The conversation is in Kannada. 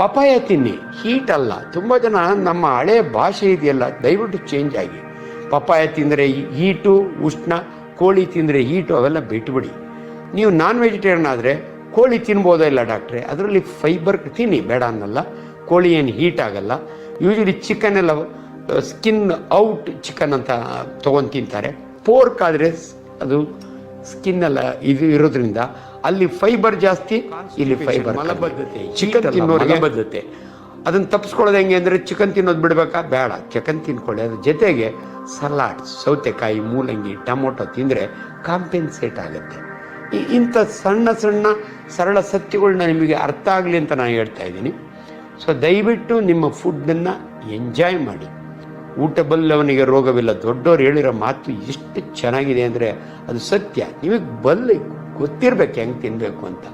ಪಪಾಯ ತಿನ್ನಿ. ಹೀಟ್ ಅಲ್ಲ. ತುಂಬ ಜನ ನಮ್ಮ ಹಳೆ ಭಾಷೆ ಇದೆಯಲ್ಲ, ದಯವಿಟ್ಟು ಚೇಂಜ್ ಆಗಿ. ಪಪಾಯ ತಿಂದರೆ ಹೀಟು ಉಷ್ಣ, ಕೋಳಿ ತಿಂದರೆ ಹೀಟು ಅವೆಲ್ಲ ಬಿಟ್ಬಿಡಿ. ನೀವು ನಾನ್ ವೆಜಿಟೇರಿಯನ್ ಆದರೆ ಕೋಳಿ ತಿನ್ಬೋದಾ ಇಲ್ಲ ಡಾಕ್ಟ್ರೆ ಅದರಲ್ಲಿ ಫೈಬರ್ ತಿನ್ನಿ, ಬೇಡ ಅನ್ನಲ್ಲ. ಕೋಳಿ ಏನು ಹೀಟ್ ಆಗಲ್ಲ. ಯೂಶಲಿ ಚಿಕನ್ ಎಲ್ಲ ಸ್ಕಿನ್ ಔಟ್ ಚಿಕನ್ ಅಂತ ತೊಗೊಂಡು ತಿಂತಾರೆ. ಪೋರ್ಕ್ ಆದರೆ ಅದು ಸ್ಕಿನ್ ಎಲ್ಲ ಇದು ಇರೋದ್ರಿಂದ ಅಲ್ಲಿ ಫೈಬರ್ ಜಾಸ್ತಿ ಇಲ್ಲಿ ಫೈಬರ್ ಮಲಬದ್ಧತೆ ಚಿಕನ್ ತಿನ್ನೋರಿಗೆ ಬದ್ಧತೆ ಅದನ್ನು ತಪ್ಪಿಸ್ಕೊಳ್ಳೋದು ಹೆಂಗೆ ಅಂದರೆ ಚಿಕನ್ ತಿನ್ನೋದು ಬಿಡಬೇಕಾ? ಬೇಡ. ಚಿಕನ್ ತಿನ್ಕೊಳ್ಳಿ. ಅದ್ರ ಜೊತೆಗೆ ಸಲಾಡ್ ಸೌತೆಕಾಯಿ ಮೂಲಂಗಿ ಟೊಮೊಟೊ ತಿಂದರೆ ಕಾಂಪೆನ್ಸೇಟ್ ಆಗುತ್ತೆ. ಈ- ಇಂಥ ಸಣ್ಣ ಸಣ್ಣ ಸರಳ ಸತ್ಯಗಳನ್ನ ನಿಮಗೆ ಅರ್ಥ ಆಗಲಿ ಅಂತ ನಾನು ಹೇಳ್ತಾ ಇದ್ದೀನಿ. ಸೊ ದಯವಿಟ್ಟು ನಿಮ್ಮ ಫುಡ್ಡನ್ನು ಎಂಜಾಯ್ ಮಾಡಿ. ಊಟ ಬಲ್ಲವನಿಗೆ ರೋಗವಿಲ್ಲ, ದೊಡ್ಡವ್ರು ಹೇಳಿರೋ ಮಾತು ಎಷ್ಟು ಚೆನ್ನಾಗಿದೆ ಅಂದರೆ ಅದು ಸತ್ಯ. ನಿಮಗೆ ಬಲ್ಲ ಗೊತ್ತಿರಬೇಕು ಹೆಂಗೆ ತಿನ್ನಬೇಕು ಅಂತ.